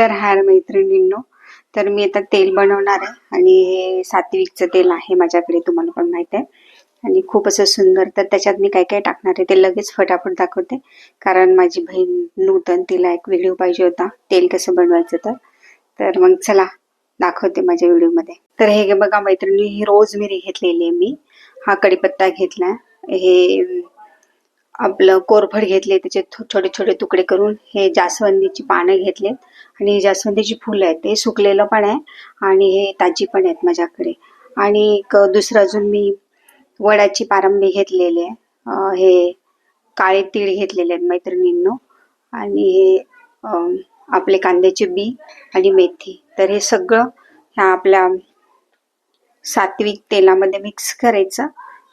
तर हार मैत्रिणींनो. तर मी आता तेल बनवणार आहे आणि हे सात्विकचं तेल आहे माझ्याकडे तुम्हाला पण माहीत आहे. आणि खूप असं सुंदर तर त्याच्यात मी काय काय टाकणार आहे ते लगेच फटाफट दाखवते. कारण माझी बहीण नूतन तिला एक व्हिडिओ पाहिजे होता तेल कसं बनवायचं तर. तर मग चला दाखवते माझ्या व्हिडिओमध्ये. तर हे गे बघा मैत्रिणी ही रोजमिरी घेतलेली आहे मी. हा कढीपत्ता घेतला हे आपलं कोरफड घेतले त्याचे छोटे छोटे तुकडे करून हे जास्वंदीची पानं घेतलेत. आणि ही जास्वंदीची फुलं आहेत ते सुकलेलं पण आहे आणि हे ताजी पण आहेत माझ्याकडे. आणि एक दुसरं अजून मी वडाची पारंबी घेतलेली आहे. हे काळे तीळ घेतलेले आहेत मैत्रिणींनो. आणि हे आपले कांद्याचे बी आणि मेथी. तर हे सगळं ह्या आपल्या सात्विक तेलामध्ये मिक्स करायचं.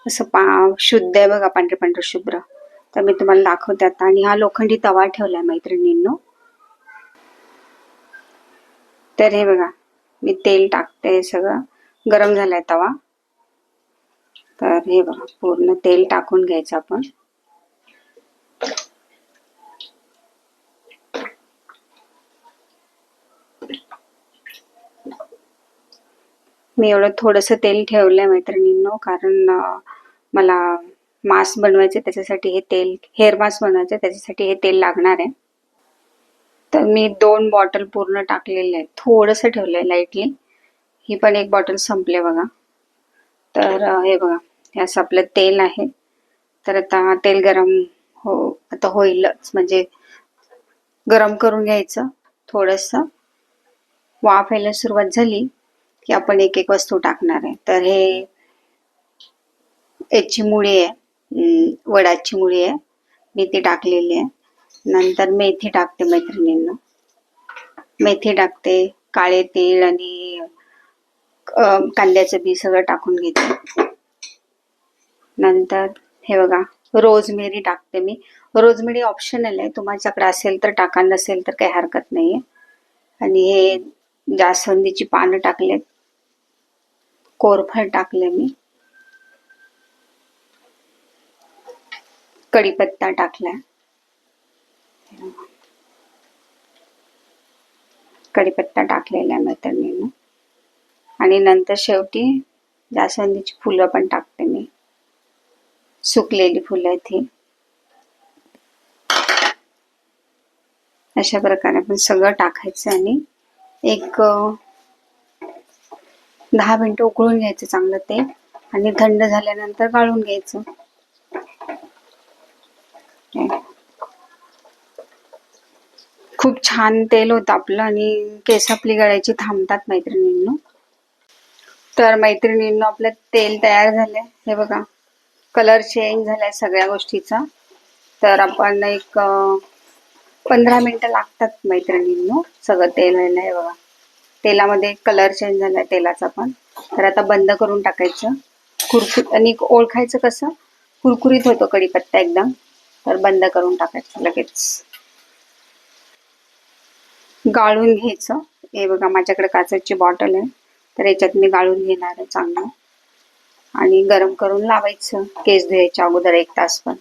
असं पा शुद्ध आहे बघा पांढरे पांढरं शुभ्र. तर मी तुम्हाला दाखवते आता. आणि हा लोखंडी तवा ठेवलाय मैत्रिणींनो. तर हे बघा मी तेल टाकते सगळं. गरम झालाय तवा. तर हे बघा पूर्ण तेल टाकून घ्यायचं आपण. मी एवढं थोडंसं तेल ठेवलंय मैत्रिणींनो कारण मला मास्क बनवायचे त्याच्यासाठी हे तेल हेअर मास्क बनवायचे त्याच्यासाठी हे तेल लागणार आहे. तर मी दोन बॉटल पूर्ण टाकलेले आहेत. थोडंसं ठेवलं आहे लाईटली ही पण एक बॉटल संपले बघा. तर हे बघा. हे असं आपलं तेल आहे. तर आता तेल गरम हो आता होईलच. म्हणजे गरम करून घ्यायचं थोडंसं. वाफ यायला सुरुवात झाली की आपण एक एक वस्तू टाकणार आहे. तर हे याची मुळी आहे. वडाची मुळी आहे. मी ती टाकलेली आहे. नंतर मेथी टाकते मैत्रिणींना. मेथी टाकते काळे तीळ आणि कांद्याचं बी सगळं टाकून घेते. नंतर हे बघा रोजमेरी टाकते मी. रोजमेरी ऑप्शनल आहे. तुमच्याकडे असेल तर टाका नसेल तर काही हरकत नाहीये. आणि हे जास्वंदीची पानं टाकलेत. कोरफड टाकले मी. कढीपत्ता टाकलाय. कढीपत्ता टाकलेला आहे मैत्रिणीनं आणि नंतर शेवटी जास्वंदीची फुलं पण टाकते मी. सुकलेली फुलं आहेत ही. अशा प्रकारे आपण सगळं टाकायचं आणि एक दहा मिनटं उकळून घ्यायचं चांगलं ते आणि थंड झाल्यानंतर गाळून घ्यायचं. खूप छान तेल होतं आपलं आणि केस आपली गळायची थांबतात मैत्रिणींनो. तर मैत्रिणींनो आपलं तेल तयार झालंय. हे बघा कलर चेंज झालाय सगळ्या गोष्टीचा. तर आपण एक पंधरा मिनिटं लागतात मैत्रिणींनो सगळं तेल व्हायला. हे बघा तेलामध्ये कलर चेंज झालाय तेलाचा पण. तर आता बंद करून टाकायचं. कुरकुर आणि ओळखायचं कसं? कुरकुरीत होतो कढीपत्ता एकदम. तर बंद करून टाकायचं लगेच. गाळून घ्यायचं. हे बघा माझ्याकडे काचेची बॉटल आहे. तर याच्यात मी गाळून घेणार आहे चांगलं. आणि गरम करून लावायचं. केस धुवायच्या अगोदर एक तास पण.